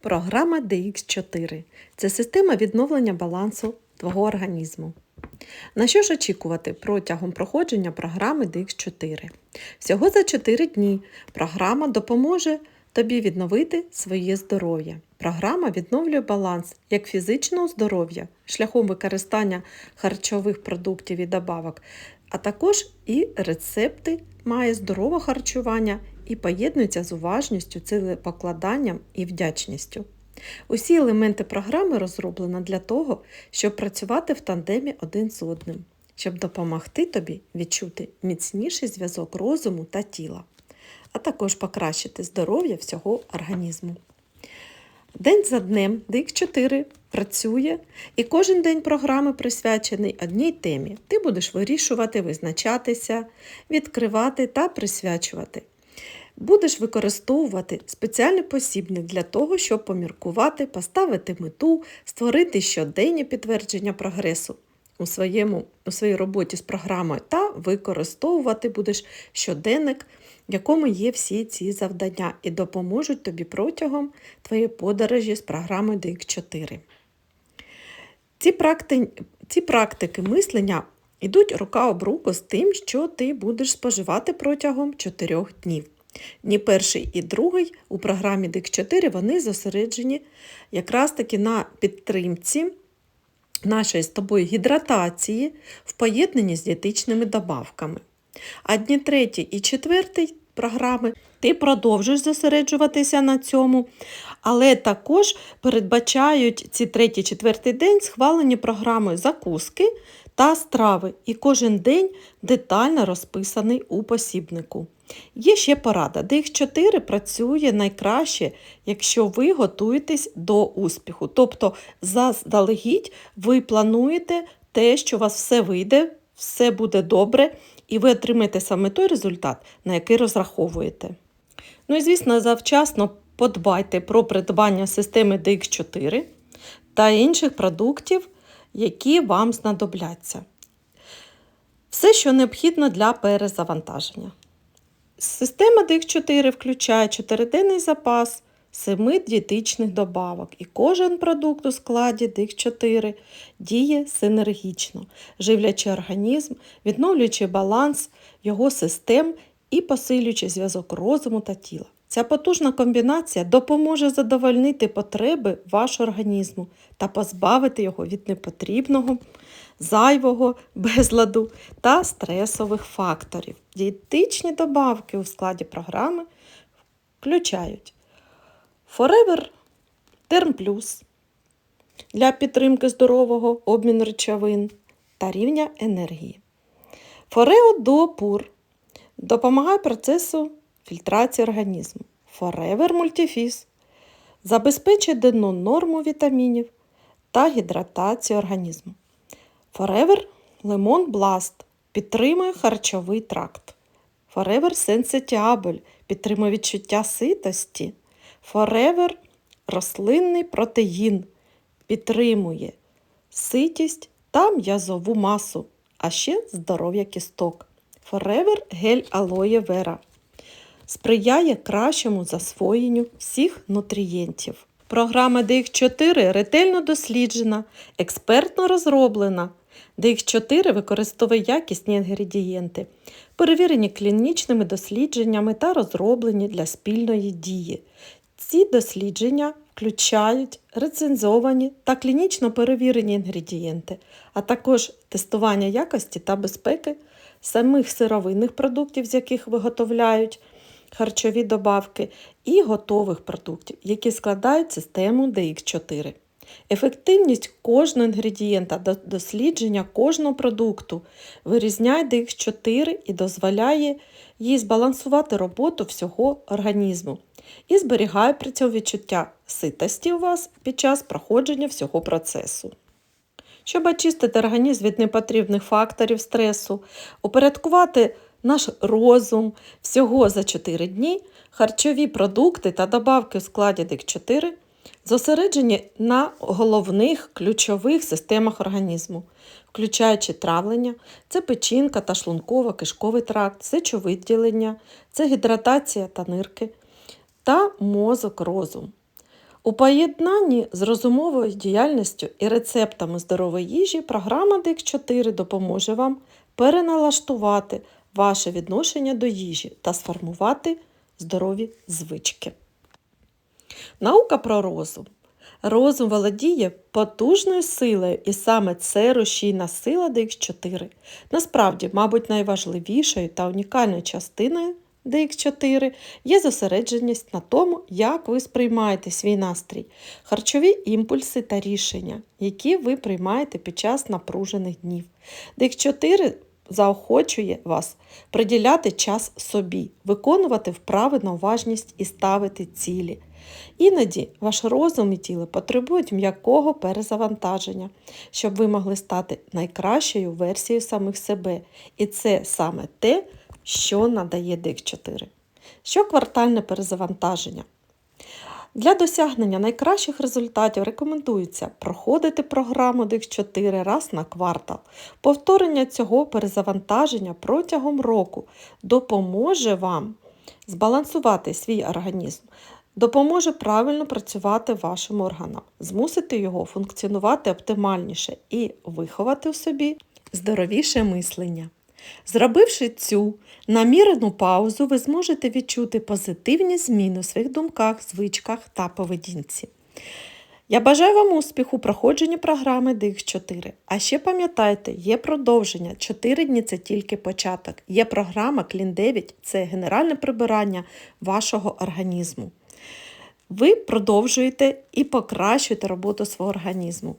Програма DX4 це система відновлення балансу твого організму. На що ж очікувати протягом проходження програми DX4? Всього за 4 дні програма допоможе тобі відновити своє здоров'я. Програма відновлює баланс як фізичного здоров'я шляхом використання харчових продуктів і добавок, а також і рецепти має здорове харчування і поєднується з уважністю, цілепокладанням і вдячністю. Усі елементи програми розроблено для того, щоб працювати в тандемі один з одним, щоб допомогти тобі відчути міцніший зв'язок розуму та тіла, а також покращити здоров'я всього організму. День за днем DX4 працює, і кожен день програми присвячений одній темі. Ти будеш вирішувати, визначатися, відкривати та присвячувати. Будеш використовувати спеціальний посібник для того, щоб поміркувати, поставити мету, створити щоденні підтвердження прогресу у, своєму, у своїй роботі з програмою та використовувати будеш щоденник, в якому є всі ці завдання, і допоможуть тобі протягом твоєї подорожі з програмою DX4. Ці, практи... ці практики мислення йдуть рука об руку з тим, що ти будеш споживати протягом 4 днів. Дні перший і другий у програмі DIC4 вони зосереджені якраз таки на підтримці нашої з тобою гідратації в поєднанні з дієтичними добавками. А дні третій і четвертий програми ти продовжуєш зосереджуватися на цьому, але також передбачають ці третій четвертий день схвалені програмою закуски та страви, і кожен день детально розписаний у посібнику. Є ще порада. DX4 працює найкраще, якщо ви готуєтесь до успіху. Тобто, заздалегідь ви плануєте те, що у вас все вийде, все буде добре, і ви отримаєте саме той результат, на який розраховуєте. Ну і, звісно, завчасно подбайте про придбання системи DX4 та інших продуктів, які вам знадобляться. Все, що необхідно для перезавантаження. Система DX4 включає 4-денний запас 7 дієтичних добавок, і кожен продукт у складі DX4 діє синергічно, живлячи організм, відновлюючи баланс його систем і посилюючи зв'язок розуму та тіла. Ця потужна комбінація допоможе задовольнити потреби вашого організму та позбавити його від непотрібного, зайвого безладу та стресових факторів. Дієтичні добавки у складі програми включають Forever Term Plus для підтримки здорового обміну речовин та рівня енергії. Duo Pur допомагає процесу фільтрації організму. Forever Multifis забезпечує денну норму вітамінів та гідратацію організму. Forever Lemon Blast підтримує харчовий тракт. Forever Sensitiable підтримує відчуття ситості. Forever рослинний протеїн підтримує ситість та м'язову масу, а ще здоров'я кісток. Forever гель алоє вера сприяє кращому засвоєнню всіх нутрієнтів. Програма DX4 ретельно досліджена, експертно розроблена. DX4 використовує якісні інгредієнти, перевірені клінічними дослідженнями та розроблені для спільної дії. Ці дослідження включають рецензовані та клінічно перевірені інгредієнти, а також тестування якості та безпеки самих сировинних продуктів, з яких виготовляють харчові добавки, і готових продуктів, які складають систему DX4. Ефективність кожного інгредієнта та дослідження кожного продукту вирізняє DX4 і дозволяє їй збалансувати роботу всього організму і зберігає при цьому відчуття ситості у вас під час проходження всього процесу. Щоб очистити організм від непотрібних факторів стресу, упорядкувати наш розум всього за 4 дні, харчові продукти та добавки в складі DIC4 зосереджені на головних ключових системах організму, включаючи травлення, це печінка та шлунково-кишковий тракт, сечовиділення, це гідратація та нирки та мозок розум. У поєднанні з розумовою діяльністю і рецептами здорової їжі програма DIX4 допоможе вам переналаштувати ваше відношення до їжі та сформувати здорові звички. Наука про розум. Розум володіє потужною силою, і саме це рушійна сила DX4. Насправді, мабуть, найважливішою та унікальною частиною DX4 є зосередженість на тому, як ви сприймаєте свій настрій, харчові імпульси та рішення, які ви приймаєте під час напружених днів. DX4 заохочує вас приділяти час собі, виконувати вправи на уважність і ставити цілі. Іноді ваш розум і тіло потребують м'якого перезавантаження, щоб ви могли стати найкращою версією самих себе. І це саме те, що надає DIC4. Щоквартальне перезавантаження. Для досягнення найкращих результатів рекомендується проходити програму DIC4 раз на квартал. Повторення цього перезавантаження протягом року допоможе вам збалансувати свій організм, допоможе правильно працювати вашим органам, змусити його функціонувати оптимальніше і виховати у собі здоровіше мислення. Зробивши цю намірену паузу, ви зможете відчути позитивні зміни у своїх думках, звичках та поведінці. Я бажаю вам успіху у проходженні програми DX4. А ще пам'ятайте, є продовження. 4 дні це тільки початок. Є програма Clean 9 це генеральне прибирання вашого організму. Ви продовжуєте і покращуєте роботу свого організму.